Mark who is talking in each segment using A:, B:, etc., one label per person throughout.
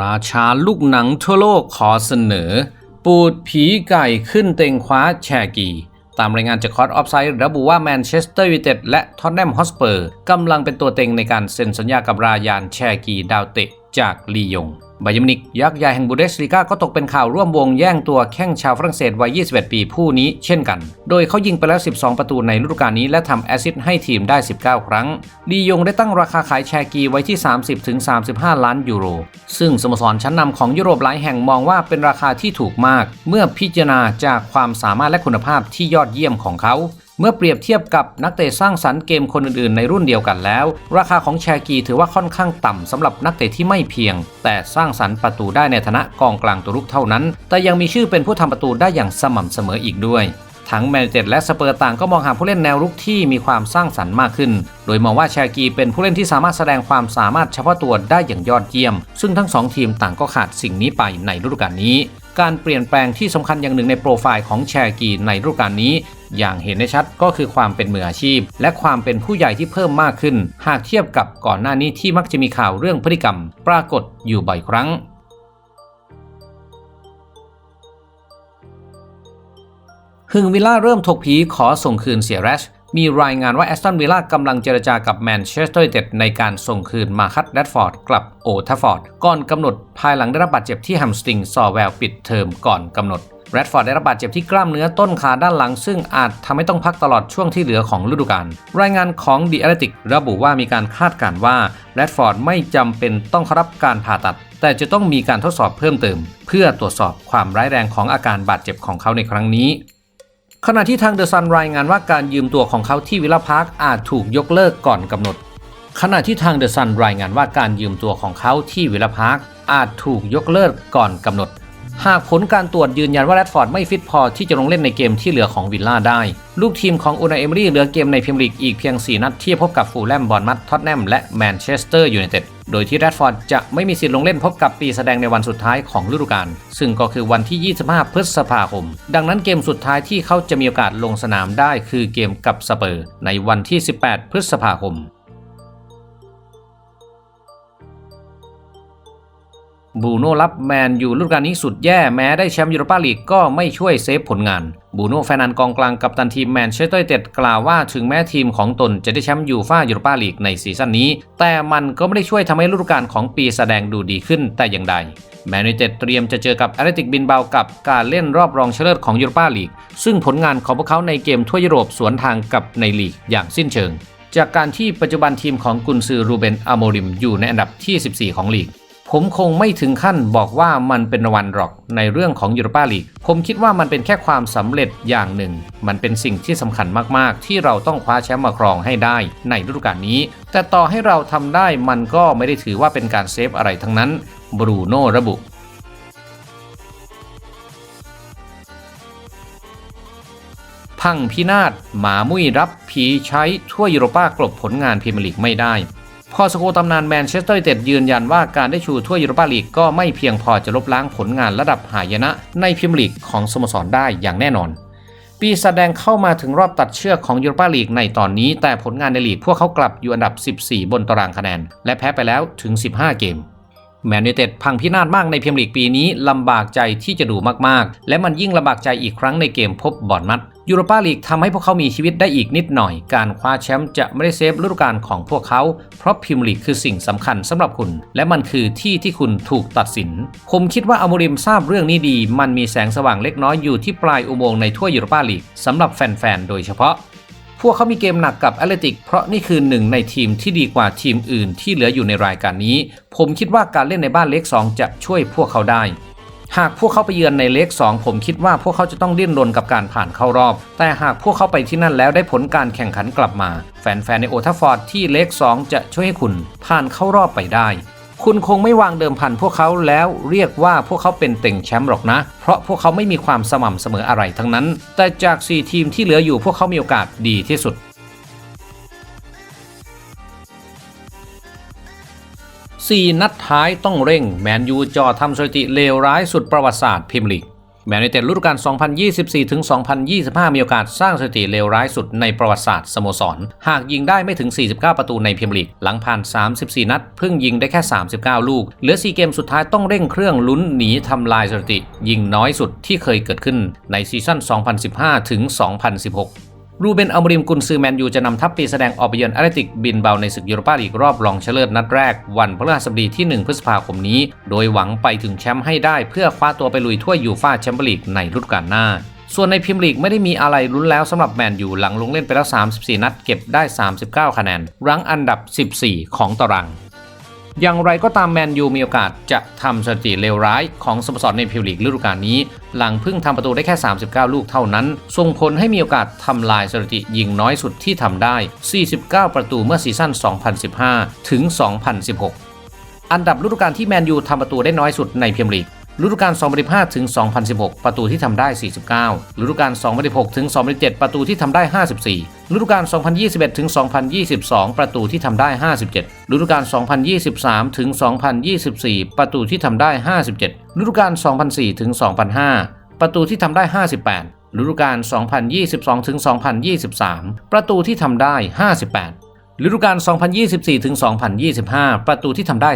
A: ราชาลูกหนังทั่วโลกขอเสนอ ปูดผีไก่ขึ้นเต็งคว้าแชกีตามรายงานจากคอร์ออฟไซด์ระบุว่าแมนเชสเตอร์ยูไนเต็ดและท็อตแนมฮอสเปอร์กำลังเป็นตัวเต็งในการเซ็นสัญญากับรายานแชกีดาวเตะจากลียง บายมินิกยักษ์ใหญ่แห่งบูเดสลีกาก็ตกเป็นข่าวร่วมวงแย่งตัวแข้งชาวฝรั่งเศสวัย 21 ปีผู้นี้เช่นกัน โดยเขายิงไปแล้ว 12 ประตูในฤดูกาลนี้และทำแอซิสต์ให้ทีมได้ 19 ครั้ง ลียงได้ตั้งราคาขายแชกีไว้ที่ 30-35 ล้านยูโร ซึ่งสโมสรชั้นนำของยุโรปหลายแห่งมองว่าเป็นราคาที่ถูกมาก เมื่อพิจารณาจากความสามารถและคุณภาพที่ยอดเยี่ยมของเขา เมื่อเปรียบเทียบกับนักเตะสร้างสรรค์เกมคนอื่นๆในรุ่นเดียวกันแล้ว ราคาของแชกีถือว่าค่อนข้างต่ำสำหรับนักเตะที่ไม่เพียง แต่สร้างสรรค์ประตูได้ในฐานะกองกลางตัวรุกเท่านั้น แต่ยังมีชื่อเป็นผู้ทำประตูได้อย่างสม่ำเสมออีกด้วยทั้งแมนยูไนเต็ดและสเปอร์ต่างก็มองหาผู้เล่นแนวรุกที่มีความสร้างสรรค์มากขึ้น โดยมองว่าแชกีเป็นผู้เล่นที่สามารถแสดงความสามารถเฉพาะตัวได้อย่างยอดเยี่ยม ซึ่งทั้งสองทีมต่างก็ขาดสิ่งนี้ไปในฤดูกาลนี้ การเปลี่ยนแปลงที่สำคัญอย่างหนึ่งในโปรไฟล์ของแชร์กีในฤดูกาลนี้ อย่างเห็นได้ชัดก็คือความเป็นมืออาชีพ และความเป็นผู้ใหญ่ที่เพิ่มมากขึ้น หากเทียบกับก่อนหน้านี้ที่มักจะมีข่าวเรื่องพฤติกรรม ปรากฏอยู่บ่อยครั้งฮึงวิลล่าเริ่มถกผีขอส่งคืนเสียแรช มีรายงานว่าแอสตันวิลล่ากำลังเจรจากับแมนเชสเตอร์ยูไนเต็ดในการส่งคืนมาคัตแรดฟอร์ดกลับโอทัฟฟอร์ดก่อนกำหนดภายหลังได้รับบาดเจ็บที่แฮมสตริงซอแวลปิดเทอมก่อนกำหนดแรดฟอร์ดได้รับบาดเจ็บที่กล้ามเนื้อต้นขาด้านหลัง ซึ่งอาจทำให้ต้องพักตลอดช่วงที่เหลือของฤดูกาลรายงานของ The Athletic ระบุว่ามีการคาดการณ์ว่าแรดฟอร์ดไม่จำเป็นต้องรับการผ่าตัด แต่จะต้องมีการทดสอบเพิ่มเติม เพื่อตรวจสอบความร้ายแรงของอาการบาดเจ็บของเขาในครั้งนี้ ขณะที่ทางเดอะซันรายงานว่าการยืมตัวของเขาที่วิลล่าพาร์คอาจถูกยกเลิกก่อนกำหนด ขณะที่ทางเดอะซันรายงานว่าการยืมตัวของเขาที่วิลล่าพาร์คอาจถูกยกเลิกก่อนกำหนด หากผลการตรวจยืนยันว่าแรดฟอร์ดไม่ฟิตพอที่จะลงเล่นในเกมที่เหลือของวิลล่าได้ ลูกทีมของอูนาเอมรี่เหลือเกมในพรีเมียร์ลีกอีกเพียง 4 นัดที่พบกับฟูลแลมบอลมัตท็อตแนมและแมนเชสเตอร์ยูไนเต็ด โดยที่แรดฟอร์ดจะไม่มีสิทธิ์ลงเล่นพบกับปีแสดงในวันสุดท้ายของฤดูกาล ซึ่งก็คือวันที่ 25 พฤษภาคม ดังนั้นเกมสุดท้ายที่เขาจะมีโอกาสลงสนามได้คือเกมกับสเปอร์ ในวันที่ 18 พฤษภาคม บูโน่รับแมนอยู่ฤดูกาลนี้สุดแย่แม้ได้แชมป์ยูโรปาลีกก็ไม่ช่วยเซฟผลงาน บูโน่แฟนันกองกลางกับตันทีมแมนเชสเตอร์เต็ดกล่าวว่าถึงแม้ทีมของตนจะได้แชมป์ยูฟ่ายูโรปาลีกในซีซั่นนี้ แต่มันก็ไม่ได้ช่วยทำให้ฤดูกาลของปีแสดงดูดีขึ้นแต่อย่างใดแมนยูเต็ดเตรียมจะเจอกับแอตเลติกบินเบากับการเล่นรอบรองชนะเลิศของยูโรปาลีก ซึ่งผลงานของพวกเขาในเกมทั่วยุโรปสวนทางกับในลีกอย่างสิ้นเชิง จากการที่ปัจจุบันทีมของกุนซือรูเบนอโมริมอยู่ในอันดับที่ 14 ของลีก ผมคงไม่ถึงขั้นบอกว่ามันเป็นรางวัลหรอกในเรื่องของยูโรปาลีก ผมคิดว่ามันเป็นแค่ความสำเร็จอย่างหนึ่ง มันเป็นสิ่งที่สำคัญมากๆ ที่เราต้องคว้าแชมป์มาครองให้ได้ในฤดูกาลนี้ แต่ต่อให้เราทำได้มันก็ไม่ได้ถือว่าเป็นการเซฟอะไรทั้งนั้น บรูโน่ระบุพังพินาศหมามุ้ยรับผีใช้ทั่วยุโรปากลบผลงานพรีเมียร์ลีกไม่ได้ พอสโคตำนานแมนเชสเตอร์ยูไนเต็ดยืนยันว่าการได้ชูถ้วยยูโรปาลีกก็ไม่เพียงพอจะลบล้างผลงานระดับหายนะ ในพิมลีกของสโมสรได้อย่างแน่นอน ปีแสดงเข้ามาถึงรอบตัดเชือกของยูโรปาลีกในตอนนี้ แต่ผลงานในลีกพวกเขากลับอยู่อันดับ 14 บนตารางคะแนน และแพ้ไปแล้วถึง 15 เกม แมนยูเต็ดพังพินาศมากในพรีเมียร์ลีกปีนี้ ลำบากใจที่จะดูมากๆ และมันยิ่งลำบากใจอีกครั้งในเกมพบบอร์นมัดยูโรปาลีกทำให้พวกเขามีชีวิตได้อีกนิดหน่อย การคว้าแชมป์จะไม่ได้เซฟฤดูกาลของพวกเขา เพราะพรีเมียร์ลีกคือสิ่งสำคัญสำหรับคุณ และมันคือที่ที่คุณถูกตัดสิน ผมคิดว่าอโมริมทราบเรื่องนี้ดี มันมีแสงสว่างเล็กน้อยอยู่ที่ปลายอุโมงค์ในทั่วยูโรปาลีกสำหรับแฟนๆ โดยเฉพาะ วกเขามีเกมหนักกับแอตเลติกเพราะนี่คือหนึ่งในทีมที่ดีกว่าทีมอื่นที่เหลืออยู่ในรายการนี้ ผมคิดว่าการเล่นในบ้านเล็ก2จะช่วยพวกเขาได้ หากพวกเขาไปเยือนในเล็ก2ผมคิดว่าพวกเขาจะต้องดิ้นรนกับการผ่านเข้ารอบ แต่หากพวกเขาไปที่นั่นแล้วได้ผลการแข่งขันกลับมา แฟนๆในโอทัฟฟอร์ดที่เล็ก2จะช่วยให้คุณผ่านเข้ารอบไปได้ คุณคงไม่วางเดิมพันพวกเขาแล้วเรียกว่าพวกเขาเป็นเต็งแชมป์หรอกนะ เพราะพวกเขาไม่มีความสม่ำเสมออะไรทั้งนั้น แต่จาก 4 ทีมที่เหลืออยู่พวกเขามีโอกาสดีที่สุด4นัดท้ายต้องเร่ง แมนยูจอทำสถิติเลวร้ายสุดประวัติศาสตร์พิมลีก แมนยูไนเต็ดฤดูกาล 2024 ถึง 2025 มีโอกาสสร้างสถิติเลวร้ายสุดในประวัติศาสตร์สโมสร หากยิงได้ไม่ถึง 49 ประตูในพรีเมียร์ลีก หลังผ่าน 34 นัด เพิ่งยิงได้แค่ 39 ลูก เหลือ 4 เกมสุดท้ายต้องเร่งเครื่องลุ้นหนีทำลายสถิติ ยิงน้อยสุดที่เคยเกิดขึ้นในซีซั่น 2015 ถึง 2016 รูเบนอัลมริมกุนซือแมนยูจะนำทัพปีแสดงออกไปเยือนแอตเลติกบินเบาในศึกยูโรปาลีกรอบรองชนะเลิศนัดแรก วันพฤหัสบดีที่ 1 พฤษภาคมนี้ โดยหวังไปถึงแชมป์ให้ได้เพื่อคว้าตัวไปลุยถ้วยยูฟ่าแชมเปี้ยนลีกในฤดูกาลหน้า ส่วนในพรีเมียร์ลีกไม่ได้มีอะไรลุ้นแล้วสำหรับแมนยูหลังลงเล่นไปแล้ว 34 นัดเก็บได้ 39 คะแนนรั้งอันดับ 14 ของตาราง อย่างไรก็ตามแมนยูมีโอกาสจะทำสถิติเลวร้ายของสโมสรในพิวร์ลีกฤดูกาลนี้ หลังเพิ่งทำประตูได้แค่ 39 ลูกเท่านั้น ส่งผลให้มีโอกาสทำลายสถิติยิงน้อยสุดที่ทำได้ 49 ประตูเมื่อซีซั่น 2015 ถึง 2016 อันดับฤดูกาลที่แมนยูทำประตูได้น้อยสุดในพรีเมียร์ลีก ฤดูกาล2015ถึง2016 ประตูที่ทำได้ 49 ฤดูกาล2016ถึง2017 ประตูที่ทำได้ 54 ฤดูกาล2021ถึง2022 ประตูที่ทำได้ 57 ฤดูกาล2023ถึง2024 ประตูที่ทำได้ 57 ฤดูกาล2004ถึง2005 ประตูที่ทำได้ 58 ฤดูกาล2022ถึง2023 ประตูที่ทำได้ 58ฤดูกาล 2024 ถึง 2025 ประตูที่ทำได้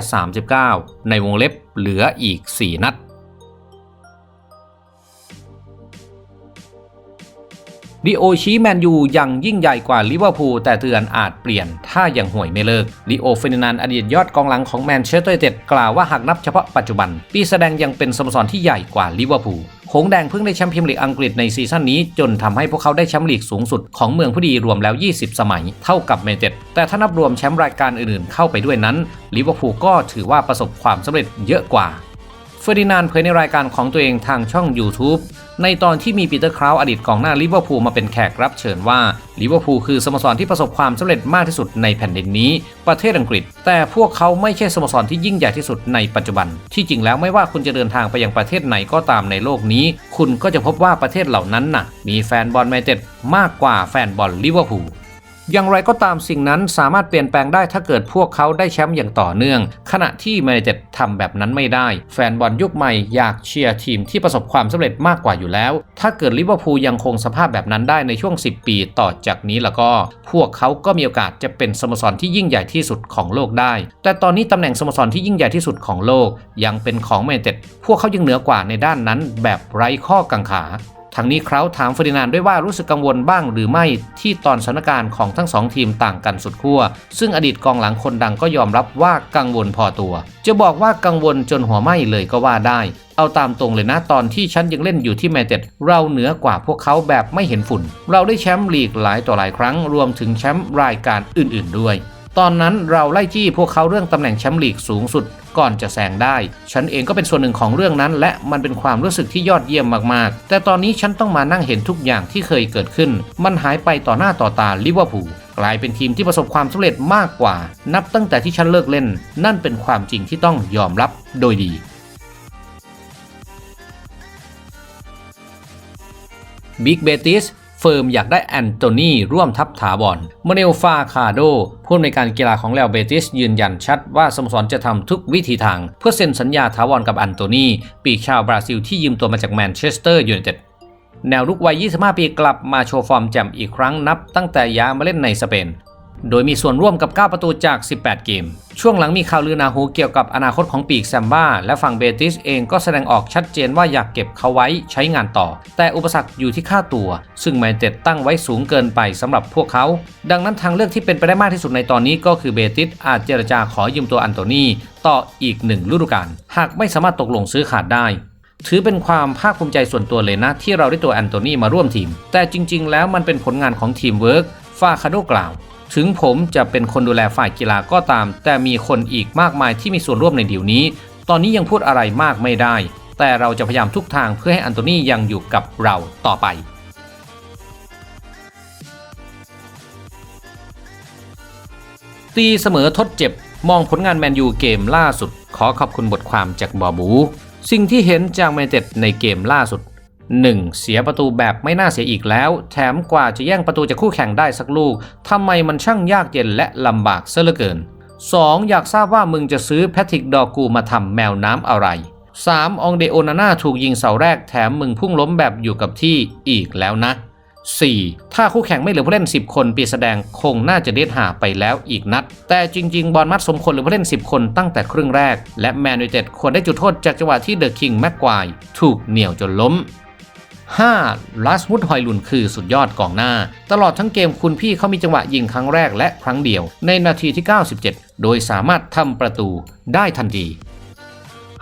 A: 39 ในวงเล็บเหลืออีก 4 นัด ดิโอชี้แมนยูยังยิ่งใหญ่กว่าลิเวอร์พูลแต่เตือนอาจเปลี่ยนถ้ายังห่วยไม่เลิกดิโอเฟรดินานอดีตยอดกองหลังของแมนเชสเตอร์ยูไนเต็ดกล่าวว่าหากนับเฉพาะปัจจุบัน ปีแสดงยังเป็นสโมสรที่ใหญ่กว่าลิเวอร์พูลหงแดงเพิ่งได้แชมป์พรีเมียร์ลีกอังกฤษในซีซั่นนี้จนทำให้พวกเขาได้แชมป์ลีกสูงสุดของเมืองผู้ดีรวมแล้ว 20 สมัย เท่ากับแมนเชสเตอร์แต่ถ้านับรวมแชมป์รายการอื่นๆ เข้าไปด้วยนั้นลิเวอร์พูลก็ถือว่าประสบความสำเร็จเยอะกว่า อร์ดินานเผยในรายการของตัวเองทางช่อง YouTube ในตอนที่มีปีเตอร์คราวอดีตกองหน้าลิเวอร์พูลมาเป็นแขกรับเชิญว่าลิเวอร์พูลคือสโมสรที่ประสบความสำเร็จมากที่สุดในแผ่นดินนี้ ประเทศอังกฤษ แต่พวกเขาไม่ใช่สโมสรที่ยิ่งใหญ่ที่สุดในปัจจุบัน ที่จริงแล้วไม่ว่าคุณจะเดินทางไปยังประเทศไหนก็ตามในโลกนี้ คุณก็จะพบว่าประเทศเหล่านั้นน่ะ มีแฟนบอลแมนเชสเตอร์มากกว่าแฟนบอลลิเวอร์พูล อย่างไรก็ตามสิ่งนั้นสามารถเปลี่ยนแปลงได้ถ้าเกิดพวกเขาได้แชมป์อย่างต่อเนื่อง ขณะที่แมนเชสเตอร์ทำแบบนั้นไม่ได้ แฟนบอลยุคใหม่อยากเชียร์ทีมที่ประสบความสำเร็จมากกว่าอยู่แล้ว ถ้าเกิดลิเวอร์พูลยังคงสภาพแบบนั้นได้ในช่วง 10 ปีต่อจากนี้แล้วก็ พวกเขาก็มีโอกาสจะเป็นสโมสรที่ยิ่งใหญ่ที่สุดของโลกได้ แต่ตอนนี้ตำแหน่งสโมสรที่ยิ่งใหญ่ที่สุดของโลก ยังเป็นของแมนเชสเตอร์พวกเขายังเหนือกว่าในด้านนั้นแบบไร้ข้อกังขา ทั้งนี้เขาถามเฟอร์ดินานด์ด้วยว่ารู้สึกกังวลบ้างหรือไม่ที่ตอนสถานการณ์ของทั้งสองทีมต่างกันสุดขั้วซึ่งอดีตกองหลังคนดังก็ยอมรับว่ากังวลพอตัว จะบอกว่ากังวลจนหัวไหม้เลยก็ว่าได้ เอาตามตรงเลยนะตอนที่ฉันยังเล่นอยู่ที่แมนเชสเตอร์เราเหนือกว่าพวกเขาแบบไม่เห็นฝุ่น เราได้แชมป์ลีกหลายต่อหลายครั้งรวมถึงแชมป์รายการอื่น ๆ ด้วย ตอนนั้นเราไล่จี้พวกเขาเรื่องตำแหน่งแชมป์ลีกสูงสุดก่อนจะแซงได้ ฉันเองก็เป็นส่วนหนึ่งของเรื่องนั้น และมันเป็นความรู้สึกที่ยอดเยี่ยมมากๆ แต่ตอนนี้ฉันต้องมานั่งเห็นทุกอย่างที่เคยเกิดขึ้น มันหายไปต่อหน้าต่อตาลิเวอร์พูลกลายเป็นทีมที่ประสบความสำเร็จมากกว่า นับตั้งแต่ที่ฉันเลิกเล่น นั่นเป็นความจริงที่ต้องยอมรับโดยดีบิ๊กเบติส เฟิร์มอยากได้แอนโทนีร่วมทัพถาวรมเนลฟาคาโดผู้อำนวยการกีฬาของเลวเบติสยืนยันชัดว่าสโมสรจะทำทุกวิธีทาง เพื่อเซ็นสัญญาถาวรกับแอนโทนีปีกชาวบราซิลที่ยืมตัวมาจากแมนเชสเตอร์ยูไนเต็ดแนวรุกวัย 25 ปีกลับมาโชว์ฟอร์มแจ่มอีกครั้งนับตั้งแต่ย้ายมาเล่นในสเปน โดยมีส่วนร่วมกับ 9 ประตูจาก 18 เกม ช่วงหลังมีข่าวลือนาหูเกี่ยวกับอนาคตของปีกแซมบ้า และฝั่งเบติสเองก็แสดงออกชัดเจนว่าอยากเก็บเขาไว้ใช้งานต่อ แต่อุปสรรคอยู่ที่ค่าตัว ซึ่งแมนเตดตั้งไว้สูงเกินไปสำหรับพวกเขา ดังนั้นทางเลือกที่เป็นไปได้มากที่สุดในตอนนี้ก็คือเบติสอาจเจรจาขอยืมตัวอันโตนีต่ออีกหนึ่งฤดูกาลหากไม่สามารถตกลงซื้อขาดได้ถือเป็นความภาคภูมิใจส่วนตัวเลยนะ ที่เราได้ตัวแอนโทนีมาร่วมทีม แต่จริง ๆ แล้วมันเป็นผลงานของทีมเวิร์กฟาคาโดกล่าว ถึงผมจะเป็นคนดูแลฝ่ายกีฬาก็ตาม แต่มีคนอีกมากมายที่มีส่วนร่วมในเดีลนี้ ตอนนี้ยังพูดอะไรมากไม่ได้ แต่เราจะพยายามทุกทางเพื่อให้อันโตนียังอยู่กับเราต่อไปตีเสมอทดเจ็บมองผลงานแมนยูเกมล่าสุด ขอขอบคุณบทความจากบอบู สิ่งที่เห็นจากแมนเต็ดในเกมล่าสุด 1. เสียประตูแบบไม่น่าเสียอีกแล้ว แถมกว่าจะแย่งประตูจากคู่แข่งได้สักลูกทำไมมันช่างยากเย็นและลำบากเสียเหลือเกิน 2. อยากทราบว่ามึงจะซื้อแพทริกดอกูมาทำแมวน้ำอะไร 3. องเดโอนาน่าถูกยิงเสาแรกแถมมึงพุ่งล้มแบบอยู่กับที่อีกแล้วนะ 4. ถ้าคู่แข่งไม่เหลือผู้เล่น 10 คนปีแสดงคงน่าจะเด็ดหาไปแล้วอีกนัด แต่จริง ๆ บอลมัดสมควรเหลือผู้เล่น 10 คนตั้งแต่ครึ่งแรก และแมนยูเต็ดควรได้จุดโทษจากจังหวะที่เดอะคิงแม็กควายถูกเหนี่ยวจนล้ม 5. ลัสมุดฮอยลุนคือสุดยอดกองหน้า ตลอดทั้งเกมคุณพี่เขามีจังหวะยิงครั้งแรกและครั้งเดียว ในนาทีที่ 97 โดยสามารถทำประตูได้ทันที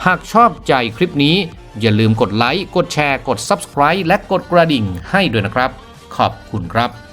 A: หากชอบใจคลิปนี้ อย่าลืมกดไลค์ กดแชร์ กด Subscribe และกดกระดิ่งให้ด้วยนะครับ ขอบคุณครับ